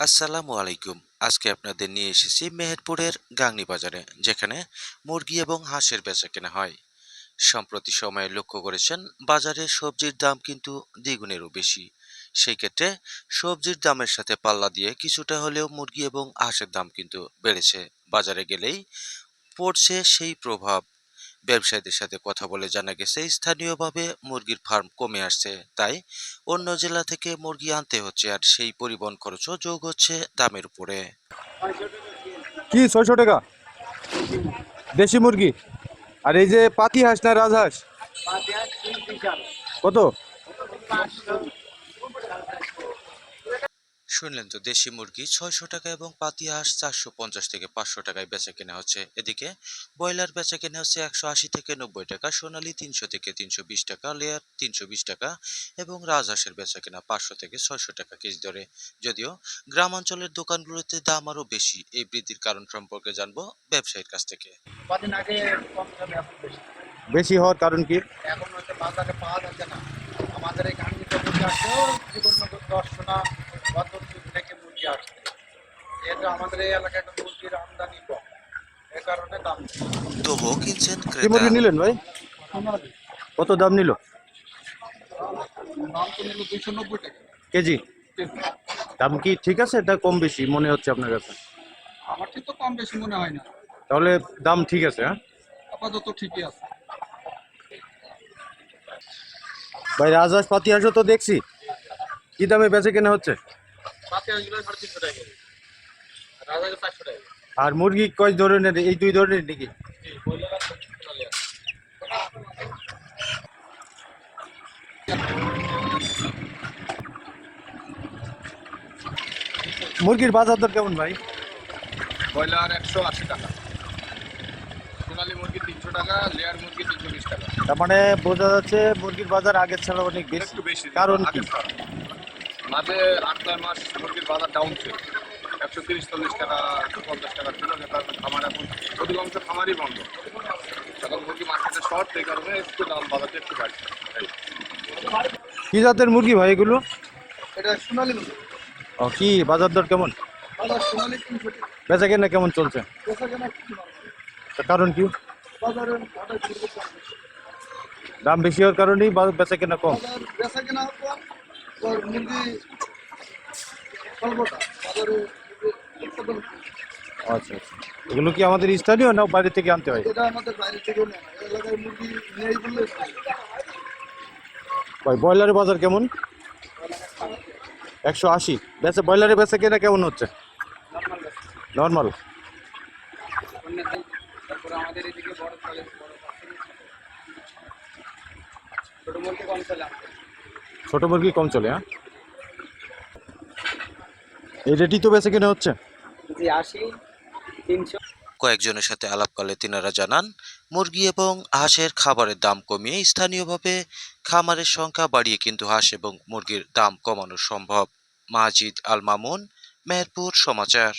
আসসালামু আলাইকুম। আজকে আপনাদের নিয়ে এসেছি মেহেরপুরের গাংনী বাজারে, যেখানে মুরগি এবং হাঁসের বেচা কেনা হয়। সম্প্রতি সময়ে লক্ষ্য করেছেন, বাজারে সবজির দাম কিন্তু দ্বিগুণেরও বেশি। সেই ক্ষেত্রে সবজির দামের সাথে পাল্লা দিয়ে কিছুটা হলেও মুরগি এবং হাঁসের দাম কিন্তু বেড়েছে। বাজারে গেলেই পড়ছে সেই প্রভাব। ব্যবসায়ীদের সাথে কথা বলে জানা গেছে স্থানীয়ভাবে মুরগির ফার্ম কমে আসছে। তাই অন্য জেলা থেকে মুরগি আনতে হচ্ছে আর সেই পরিবহন খরচও যোগ হচ্ছে দামের উপরে। কি ছয়শো টাকা? দেশি মুরগি? আর এই যে পাতি হাঁস না রাজহাঁস? কত? শুনলেন তো দেশি মুরগি ছয়শো টাকা এবং পাতি হাঁস চারশো পঞ্চাশ থেকে পাঁচশো টাকায় বেচা কেনা হচ্ছে। এদিকে ব্রয়লার বেচা কেনা হচ্ছে একশো আশি থেকে নব্বই টাকা সোনালি তিনশো থেকে তিনশো বিশ টাকা লেয়ার তিনশো বিশ টাকা এবং রাজহাঁসের বেচা কেনা পাঁচশো থেকে ছয়শো টাকা কেজি দরে। যদিও গ্রামাঞ্চলের দোকানগুলোতে দাম আরও বেশি এই বৃদ্ধির কারণ সম্পর্কে জানব ব্যবসায়ীর কাছ থেকে। বেশি। বেশি হওয়ার কারণ কি? এখন হচ্ছে বাজারে পাওয়া যাচ্ছে না। আমাদের এই গাঙ্গিতে মুরগি আসছেও জীবননগর দর্শনা বদরপুর থেকে মুরগি আসছে যেহেতু আমাদের এই এলাকায় একটা মুরগির আমদানি কম। এ কারণে দাম তবুও কিনছেন কি মুরগি নিলেন ভাই? কত দাম নিল? দাম তো নিল দুইশো নব্বই টাকা। কেজি? দাম কি ঠিক আছে এটা কম বেশি? মনে হচ্ছে আপনার কাছে। আমার ঠিক তো কম বেশি মনে হয় না। তাহলে দাম ঠিক আছে হ্যাঁ? আপাতত ঠিকই আছে। ভাই রাজহাঁস পাতি হাঁসও তো দেখছি। কি দামে বেচে কেনা হচ্ছে? সাড়ে তিনশো টাকা আর মুরগি কয় ধরনের? এই দুই ধরনের নাকি? মুরগির বাজার দর কেমন ভাই? ব্রয়লার একশো আশি টাকা। সোনালি মুরগি তিনশো টাকা লেয়ার মুরগি তিনশো বিশ টাকা। তার মানে বোঝা যাচ্ছে মুরগির বাজার আগের ছাড়া অনেক বেশি। কারণ কি? মাঝে আট নয় মাস মুরগির বাজার ডাউন ছিল। একশো তিরিশ চল্লিশ টাকা পঞ্চাশ টাকা ছিল যে কারণে খামার এখন অধিকাংশ খামারই বন্ধ। এখন মুরগি মার্কেটে শর্ট এই কারণে একটু দাম বাজারটা একটু বাড়ছে। এই। কি জাতের মুরগি ভাই এগুলো? এটা সোনালি মুরগি। ও কি বাজার দর কেমন? বাজার সোনালি তিনশো টাকা। বেচা কেনা কেমন চলছে? কারণ কি। দাম বেশি হওয়ার কারণেই বা- বেচা কেনা কম? বেচা কেনা কম মুরগি বাজারে। আচ্ছা আচ্ছা। এগুলো কি আমাদের স্থানীয় না বাইরে থেকে আনতে হয়? এটা আমাদের বাইরে থেকে নেয়। না। এই এলাকায় মুরগি নেই বলে ভাই ব্রয়লারের বাজার কেমন? একশো আশি। বেচা ব্রয়লারের বেচা কেনা কেমন হচ্ছে? নর্মাল। ছোট মুরগি কম চলে হ্যাঁ? এই রেটই তো বেচা কেনা হচ্ছে। তিনশো। কয়েকজনের সাথে আলাপকালে তিনারা জানান, মুরগি এবং হাঁসের খাবারের দাম কমিয়ে স্থানীয়ভাবে খামারের সংখ্যা বাড়িয়ে কিন্তু হাঁস এবং মুরগির দাম কমানো সম্ভব। মাজিদ আল মামুন মেহেরপুর সমাচার।